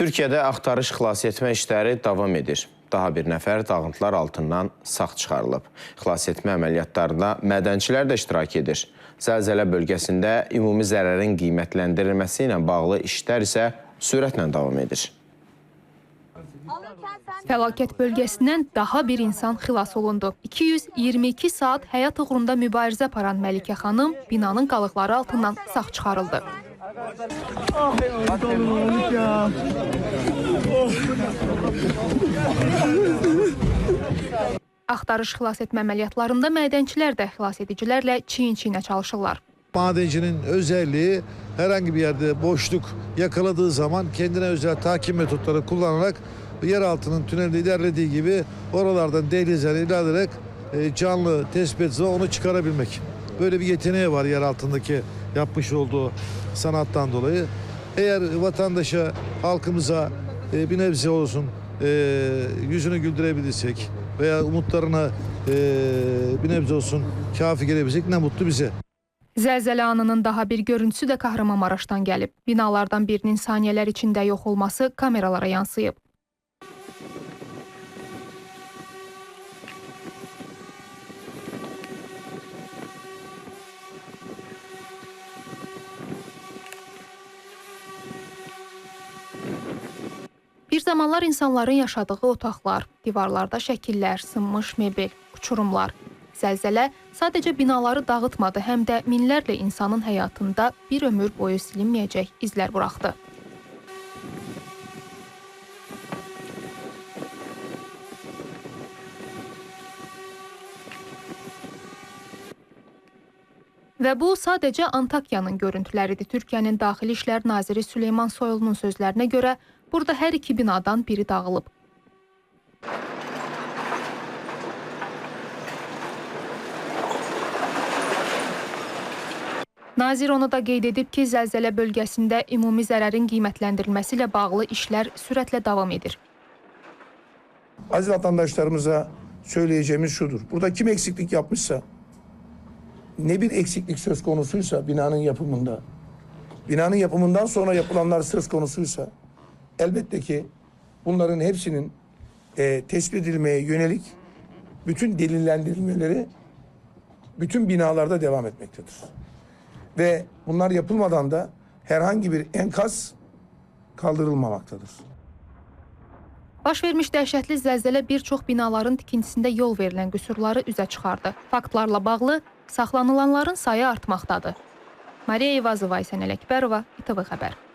Türkiyədə axtarış xilas etmə işləri davam edir. Daha bir nəfər dağıntılar altından sağ çıxarılıb. Xilas etmə əməliyyatlarında mədənçilər də iştirak edir. Zəlzələ bölgəsində ümumi zərərin qiymətləndirilməsi ilə bağlı işlər isə sürətlə davam edir. Fəlakət bölgəsindən daha bir insan xilas olundu. 222 saat həyat uğrunda mübarizə aparan Məlikə xanım binanın qalıqları altından sağ çıxarıldı. Axtarış xilas etmə əməliyyatlarında mədənçilər də xilas edicilərlə çiyin-çiyinə çalışırlar. Madencinin özelliği herhangi bir yerde boşluk yakaladığı zaman kendine özel takip metotları kullanarak yer altının tünelde ilerlediği gibi oralardan dehlizler ilerleyerek canlı tespit onu çıkarabilmek. Böyle bir yeteneği var yer altındaki yapmış olduğu sanattan dolayı. Eğer vatandaşa, halkımıza e, bir nebze olsun e, yüzünü güldürebilirsek veya umutlarına e, bir nebze olsun kafi gelebilsek ne mutlu bize. Zəlzələ anının daha bir görüntüsü də Kahramanmaraşdan gəlib. Binalardan birinin saniyələr içində yox olması kameralara yansıyıb. Bir zamanlar insanların yaşadığı otaqlar, divarlarda şəkillər, sınmış mebel, uçurumlar. Zəlzələ sadəcə binaları dağıtmadı, həm də minlərlə insanın həyatında bir ömür boyu silinməyəcək izlər buraxdı. Və bu sadəcə Antakyanın görüntüləridir. Türkiyənin Daxili İşlər Naziri Süleyman Soyulunun sözlərinə görə burada hər iki binadan biri dağılıb. Nazir onu da qeyd edib ki, zəlzələ bölgəsində ümumi zərərin qiymətləndirilməsi ilə bağlı işlər sürətlə davam edir. Aziz vatandaşlarımıza söyleyeceğimiz şudur. Burada kim eksiklik yapmışsa, ne bir eksiklik söz konusuysa binanın yapımında, binanın yapımından sonra yapılanlar söz konusuysa, elbette ki bunların hepsinin e, tespit edilmeye yönelik bütün delillendirilmeleri bütün binalarda devam etmektedir. Ve bunlar yapılmadan da herhangi bir enkaz kaldırılmamaktadır. Baş vermiş dəhşətli zəlzələ bir çox binaların tikintisində yol verilən qüsurları üzə çıxardı. Faktlarla bağlı saxlanılanların sayı artmaqdadır. Mariya Eyvazova, Aysən Ələkbərova, İTV Xəbər.